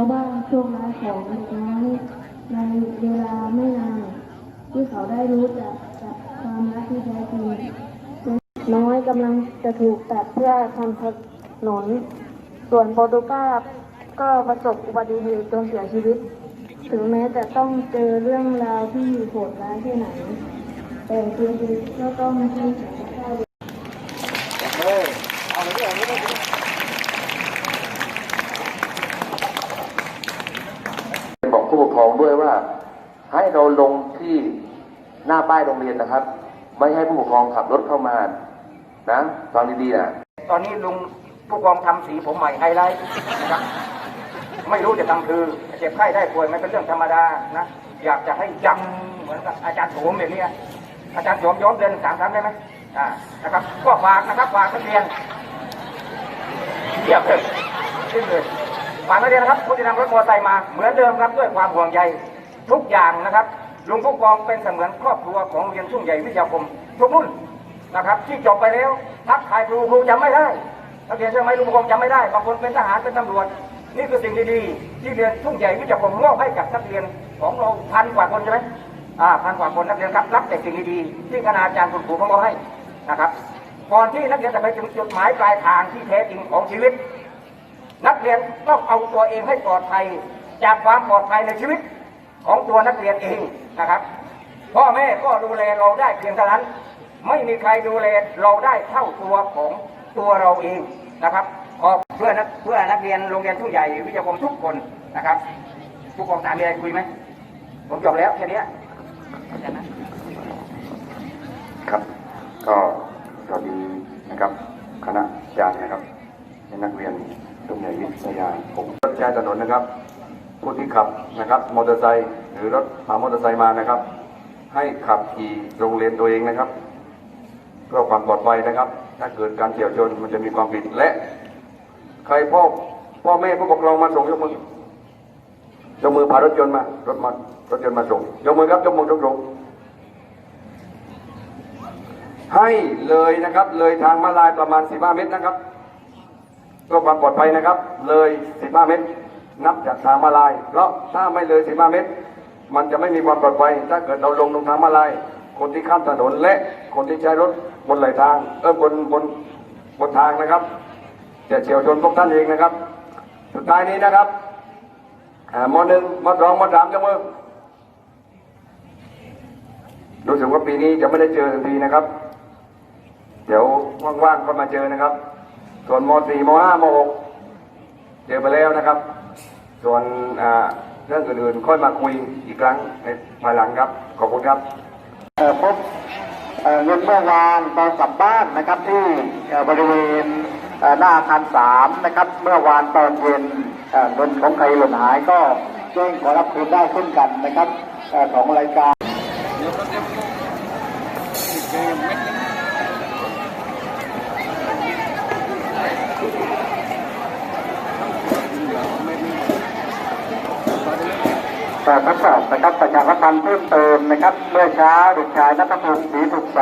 ราะว่าโชคร้ายของเด็กน้อยในเวลาไม่นานที่เขาได้รู้จักกับความรักที่แท้จริงน้อยกำลังจะถูกตัดเพื่อทำถนน ส่วนโปรตุกสก็ประสบอุบัติเหตุจนเสียชีวิต ถึงแม้จะต้องเจอเรื่องราวที่โหดร้ายแค่ไหน แต่ชีวิตก็ต้องให้แข็งข้าวบอกผู้ปกค รองด้วยว่า ให้เราลงที่หน้าป้ายโรงเรียนนะครับ ไม่ให้ผู้ปกครองขับรถเข้ามานะฟังดีๆนะตอนนี้ลุงผู้กองทำสีผมใหม่ไฮไลท์นะครับไม่รู้จะทำคือเจ็บไข้ได้ป่วยมันเป็นเรื่องธรรมดานะอยากจะให้จำเหมือนกับอาจารย์โสมแบบนี้อาจารย์โสมย้อมเดือนสามครั้งได้ไหมอ่านะครับก็ฝากนะครับฝากนักเรียนเยี่ยมเลยขึ้นเลย ฝากนักเรียนนะครับผู้ที่นำรถมอเตอร์ไซค์มาเหมือนเดิมครับด้วยความห่วงใยทุกอย่างนะครับลุงผู้กองเป็นเสมือนครอบครัวของโรงเรียนทุ่งใหญ่วิทยาคมทุกรุ่นนะครับ ที่จบไปแล้วทักทายครูครูจำไม่ได้นักเรียนใช่ไหมลุงผู้กองจำไม่ได้บางคนเป็นทหารเป็นตำรวจ นี่คือสิ่งดีๆ ที่เรียนทุ่งใหญ่วิทยาคมมอบให้กับนักเรียนของเราพันกว่าคนใช่ไหมอ่าพันกว่าคนนักเรียนครับรับแต่สิ่งดีๆที่คณาจารย์คุณครูมอบให้นะครับก่อนที่นักเรียนจะไปถึงจุดหมายปลายทางที่แท้จริงของชีวิต นักเรียนต้องเอาตัวเองให้ปลอดภัย จากความปลอดภัยในชีวิตของตัวนักเรียนเองนะครับพ่อแม่ก็ดูแลเราได้เพียงเท่านั้น ไม่มีใครดูแลเราได้เท่าตัวของตัวเราเองนะครับขอเพื่อนักเพื่อนักเรียนโรงเรียนผู้ใหญ่วิทยาคมทุกคนนะครับทุกคนถามมีอะไรคุยไหมผมจบแล้วแค่นี้ครับ ก็สวัสดีนะครับ คณะอาจารย์นะครับและนักเรียน โรงเรียนวิทยาผมรถใช้ถนนนะครับ ผู้ที่ขับนะครับมอเตอร์ไซค์หรือรถพามอเตอร์ไซค์มานะครับ ให้ขับขี่โรงเรียนตัวเองนะครับเพื่อความปลอดภัยนะครับ ถ้าเกิดการเฉียวชนมันจะมีความผิดและ ใครพ่อพ่อแม่ผู้ปกครองมาส่งยกมือยกมือพารถยนต์มารถมารถยนต์มาส่งยกมือครับยกมือยกมือให้เลยนะครับ เลยทางมาลายประมาณ 15 เมตรนะครับ เพื่อความปลอดภัยนะครับ เลย 15 เมตร นับจากทางมาลาย เพราะถ้าไม่เลย 15 เมตร มันจะไม่มีความปลอดภัย ถ้าเกิดเราลงตรงทางมาลาย คนที่ข้ามถนนและคนที่ใช้รถบนไหลทาง เออบนบนบนทางนะครับจะเฉียวชนพวกท่านเองนะครับ สุดท้ายนี้นะครับมอหนึ่งมอสองมอสามจมือรู้สึกว่าปีนี้จะไม่ได้เจอสักทีนะครับ เดี๋ยวว่างๆก็มาเจอนะครับ ส่วนม .4 ม .5 ม .6 เจอไปแล้วนะครับ ส่วนเรื่องอื่นๆค่อยมาคุยอีกครั้งในภายหลังครับ ขอบคุณครับพบเงินเมื่อวานตอนกลับบ้านนะครับที่บริเวณหน้าอาคารสามนะครับ เมื่อวานตอนเย็นเงินของใครหล่นหายก็แจ้งขอรับคืนได้เช่นกันนะครับของรายการ ทดสอบนะครับประชาสัมพันธ์เพิ่มเติมนะครับ เมื่อเช้าเด็กชายนัทพงศ์ศรีสุขใส